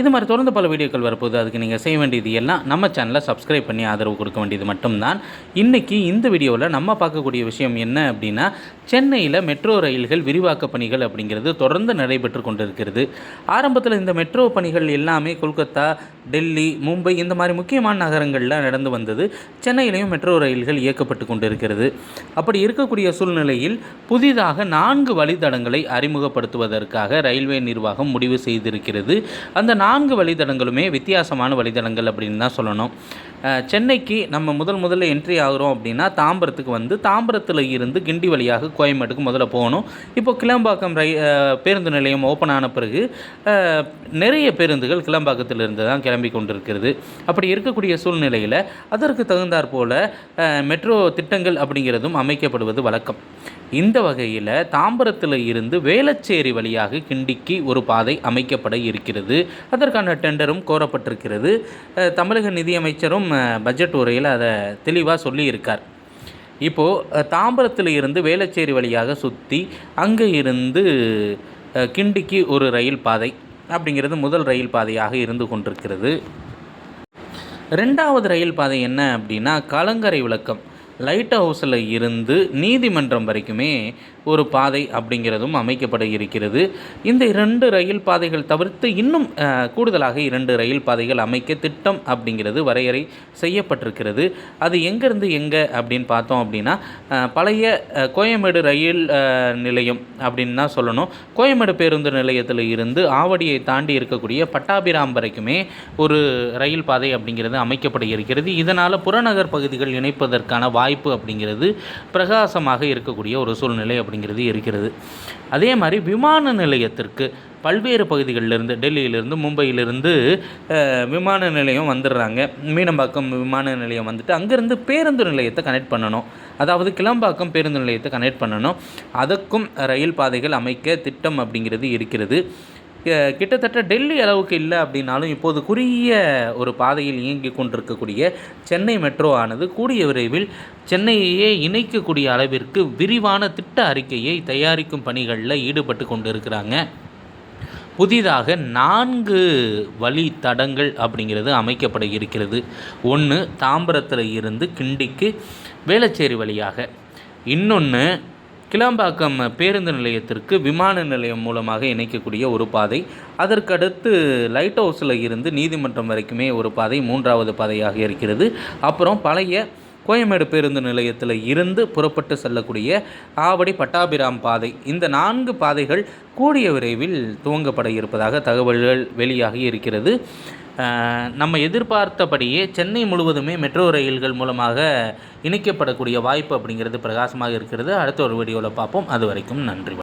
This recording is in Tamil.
இது மாதிரி தொடர்ந்து பல வீடியோக்கள் வரப்போகுது. அதுக்கு நீங்கள் செய்ய வேண்டியது எல்லாம் நம்ம சேனலை சப்ஸ்கிரைப் பண்ணி ஆதரவு கொடுக்க வேண்டியது மட்டும்தான். இன்றைக்கி இந்த வீடியோவில் நம்ம பார்க்கக்கூடிய விஷயம் என்ன அப்படின்னா சென்னையில் மெட்ரோ ரயில்கள் விரிவாக்க பணிகள் அப்படிங்கிறது தொடர்ந்து நடைபெற்று கொண்டிருக்கிறது. ஆரம்பத்தில் இந்த மெட்ரோ பணிகள் எல்லாமே கொல்கத்தா டெல்லி மும்பை இந்த மாதிரி முக்கியமான நகரங்களில் நடந்து வந்தது. சென்னையிலையும் மெட்ரோ ரயில்கள் இயக்கப்பட்டு கொண்டிருக்கிறது. அப்படி இருக்கக்கூடிய சூழ்நிலையில் புதிதாக நான்கு வழித்தடங்களை அறிமுகப்படுத்துவதற்காக ரயில்வே நிர்வாகம் முடிவு செய்திருக்கிறது. அந்த நான்கு வழித்தடங்களுமே வித்தியாசமான வழித்தடங்கள் அப்படின்னு தான் சொல்லணும். சென்னைக்கு நம்ம முதல் முதல்ல என்ட்ரி ஆகிறோம் அப்படின்னா தாம்பரத்துக்கு வந்து தாம்பரத்தில் இருந்து கிண்டி வழியாக கோயம்பேட்டுக்கு முதல்ல போகணும். இப்போ கிளம்பாக்கம் ரை பேருந்து நிலையம் ஓப்பன் ஆன பிறகு நிறைய பேருந்துகள் கிளம்பாக்கத்தில் இருந்து தான் கிளம்பி கொண்டிருக்கிறது. அப்படி இருக்கக்கூடிய சூழ்நிலையில் அதற்கு தகுந்தாற் போல் மெட்ரோ திட்டங்கள் அப்படிங்கிறதும் அமைக்கப்படுவது வழக்கம். இந்த வகையில் தாம்பரத்தில் இருந்து வேளச்சேரி வழியாக கிண்டிக்கு ஒரு பாதை அமைக்கப்பட இருக்கிறது. அதற்கான டெண்டரும் கோரப்பட்டிருக்கிறது. தமிழக நிதியமைச்சரும் பட்ஜெட் உரையில் அதை தெளிவாக சொல்லியிருக்கார். இப்போது தாம்பரத்தில் இருந்து வேளச்சேரி வழியாக சுற்றி அங்கே இருந்து கிண்டிக்கு ஒரு ரயில் பாதை அப்படிங்கிறது முதல் ரயில் பாதையாக இருந்து கொண்டிருக்கிறது. ரெண்டாவது ரயில் பாதை என்ன அப்படின்னா கலங்கரை விளக்கம். லைட் ஹவுஸில் இருந்து நீதிமன்றம் வரைக்குமே ஒரு பாதை அப்படிங்கிறதும் அமைக்கப்பட இருக்கிறது. இந்த இரண்டு ரயில் பாதைகள் தவிர்த்து இன்னும் கூடுதலாக இரண்டு ரயில் பாதைகள் அமைக்க திட்டம் அப்படிங்கிறது வரையறை செய்யப்பட்டிருக்கிறது. அது எங்கேருந்து எங்கே அப்படின்னு பார்த்தோம் அப்படின்னா பழைய கோயம்பேடு ரயில் நிலையம் அப்படின்னு தான் சொல்லணும். கோயம்பேடு பேருந்து நிலையத்தில் இருந்து ஆவடியை தாண்டி இருக்கக்கூடிய பட்டாபிராம் வரைக்குமே ஒரு ரயில் பாதை அப்படிங்கிறது அமைக்கப்பட இருக்கிறது. இதனால் புறநகர் பகுதிகள் இணைப்பதற்கான வாய்ப்பு வாய்ப்பு அப்படிங்கிறது பிரகாசமாக இருக்கக்கூடிய ஒரு சூழ்நிலை அப்படிங்கிறது இருக்கிறது. அதே மாதிரி விமான நிலையத்திற்கு பல்வேறு பகுதிகளிலிருந்து டெல்லியிலிருந்து மும்பையிலிருந்து விமான நிலையம் வந்துடுறாங்க. மீனம்பாக்கம் விமான நிலையம் வந்துட்டு அங்கேருந்து பேருந்து நிலையத்தை கனெக்ட் பண்ணணும். அதாவது கிளம்பாக்கம் பேருந்து நிலையத்தை கனெக்ட் பண்ணணும். அதற்கும் ரயில் பாதைகள் அமைக்க திட்டம் அப்படிங்கிறது இருக்கிறது. கிட்டத்தட்ட டெல்லி அளவுக்கு இல்லை அப்படின்னாலும் இப்போது குறுகிய ஒரு பாதையில் இயங்கி கொண்டிருக்கக்கூடிய சென்னை மெட்ரோ ஆனது கூடிய விரைவில் சென்னையையே இணைக்கக்கூடிய அளவிற்கு விரிவான திட்ட அறிக்கையை தயாரிக்கும் பணிகளில் ஈடுபட்டு கொண்டிருக்கிறாங்க. புதிதாக நான்கு வழி தடங்கள் அப்படிங்கிறது அமைக்கப்பட இருக்கிறது. ஒன்று தாம்பரத்தில் இருந்து கிண்டிக்கு வேளச்சேரி வழியாக. இன்னொன்று கிளாம்பாக்கம் பேருந்து நிலையத்திற்கு விமான நிலையம் மூலமாக இணைக்கக்கூடிய ஒரு பாதை. அதற்கடுத்து லைட் ஹவுஸில் இருந்து நீதிமன்றம் வரைக்குமே ஒரு பாதை மூன்றாவது பாதையாக இருக்கிறது. அப்புறம் பழைய கோயம்பேடு பேருந்து நிலையத்தில் இருந்து புறப்பட்டு செல்லக்கூடிய ஆவடி பட்டாபிராம் பாதை. இந்த நான்கு பாதைகள் கூடிய விரைவில் துவங்கப்பட இருப்பதாக தகவல்கள் வெளியாகி இருக்கிறது. நம்ம எதிர்பார்த்தபடியே சென்னை முழுவதுமே மெட்ரோ ரயில்கள் மூலமாக இணைக்கப்படக்கூடிய வாய்ப்பு அப்படிங்கிறது பிரகாசமாக இருக்கிறது. அடுத்த ஒரு வீடியோவில் பார்ப்போம். அது வரைக்கும் நன்றி.